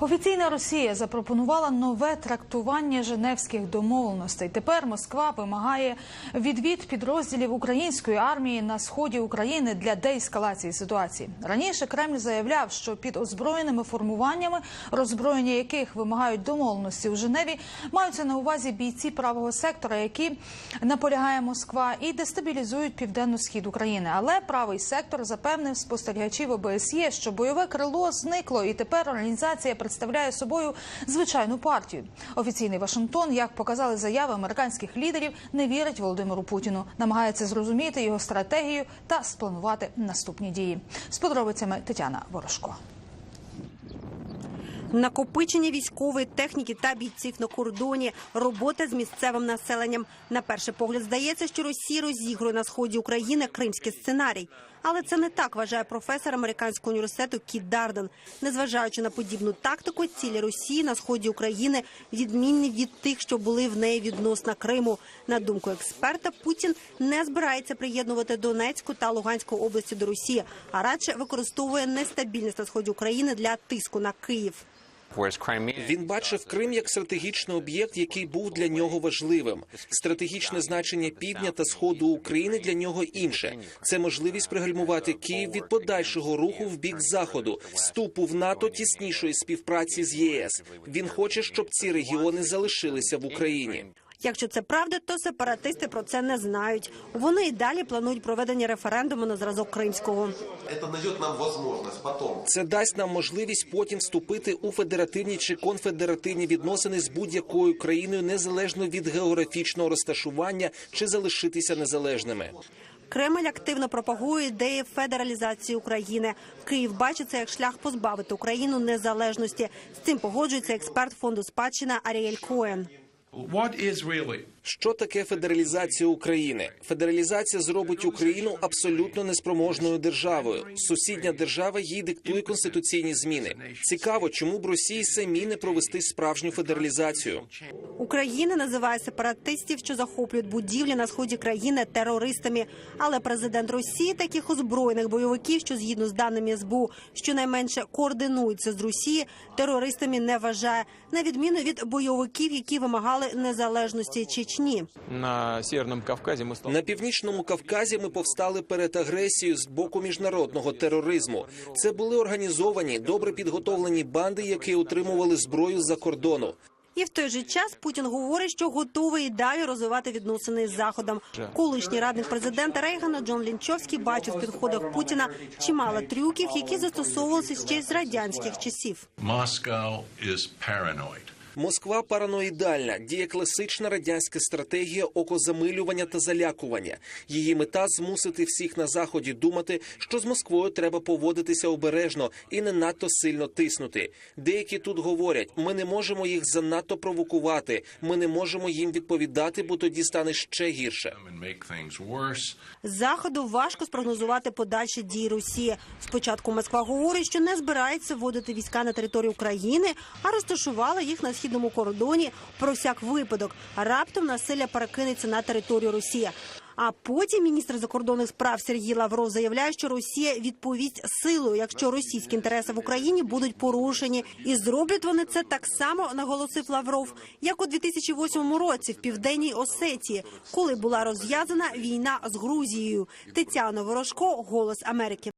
Офіційна Росія запропонувала нове трактування Женевських домовленостей. Тепер Москва вимагає відвід підрозділів української армії на сході України для деескалації ситуації. Раніше Кремль заявляв, що під озброєними формуваннями, роззброєння яких вимагають домовленості у Женеві, маються на увазі бійці правого сектора, які наполягає Москва, і дестабілізують південну схід України. Але правий сектор запевнив спостерігачів ОБСЄ, що бойове крило зникло, і тепер організація представляє собою звичайну партію. Офіційний Вашингтон, як показали заяви американських лідерів, не вірить Володимиру Путіну, намагається зрозуміти його стратегію та спланувати наступні дії. З подробицями Тетяна Ворожко. Накопичення військової техніки та бійців на кордоні, робота з місцевим населенням. На перший погляд здається, що Росія розігрує на сході України кримський сценарій. Але це не так вважає професор американського університету Кіт Дарден. Незважаючи на подібну тактику, цілі Росії на сході України відмінні від тих, що були в неї відносно Криму. На думку експерта, Путін не збирається приєднувати Донецьку та Луганську області до Росії, а радше використовує нестабільність на сході України для тиску на Київ. Він бачив Крим як стратегічний об'єкт, який був для нього важливим. Стратегічне значення півдня та сходу України для нього інше. Це можливість пригальмувати Київ від подальшого руху в бік заходу, вступу в НАТО тіснішої співпраці з ЄС. Він хоче, щоб ці регіони залишилися в Україні. Якщо це правда, то сепаратисти про це не знають. Вони і далі планують проведення референдуму на зразок кримського. Це дасть нам можливість потім вступити у федеративні чи конфедеративні відносини з будь-якою країною незалежно від географічного розташування чи залишитися незалежними. Кремль активно пропагує ідеї федералізації України. Київ бачить це як шлях позбавити Україну незалежності. З цим погоджується експерт фонду спадщина Аріель Коен. What is really Що таке федералізація України? Федералізація зробить Україну абсолютно неспроможною державою. Сусідня держава їй диктує конституційні зміни. Цікаво, чому б Росії самі не провести справжню федералізацію. Україна називає сепаратистів, що захоплюють будівлі на сході країни терористами. Але президент Росії таких озброєних бойовиків, що згідно з даними СБУ, щонайменше координуються з Росії, терористами не вважає, на відміну від бойовиків, які вимагали незалежності Чечні. На Северном Кавказе мы столкнулись На північному Кавказі ми повстали перед агресією з боку міжнародного тероризму. Це були організовані, добре підготовлені банди, які отримували зброю з-за кордону. І в той же час Путін говорить, що готовий і далі розвивати відносини з заходом. Колишній радник президента Рейгана Джон Лінчовський бачив в підходах Путіна чимало трюків, які застосовувалися ще з радянських часів. Is paranoid. Москва параноїдальна, діє класична радянська стратегія окозамилювання та залякування. Її мета змусити всіх на заході думати, що з Москвою треба поводитися обережно і не надто сильно тиснути. Деякі тут говорять: ми не можемо їх занадто провокувати, ми не можемо їм відповідати, бо тоді стане ще гірше. З заходу важко спрогнозувати подальші дії Росії. Спочатку Москва говорить, що не збирається вводити війська на територію України, а розташувала їх на східному кордоні про всяк випадок. Раптом насилля перекинеться на територію Росії. А потім міністр закордонних справ Сергій Лавров заявляє, що Росія відповість силою, якщо російські інтереси в Україні будуть порушені, і зроблять вони це так само, наголосив Лавров, як у 2008 році в південній Осетії, коли була розв'язана війна з Грузією. Тетяна Ворожко, Голос Америки.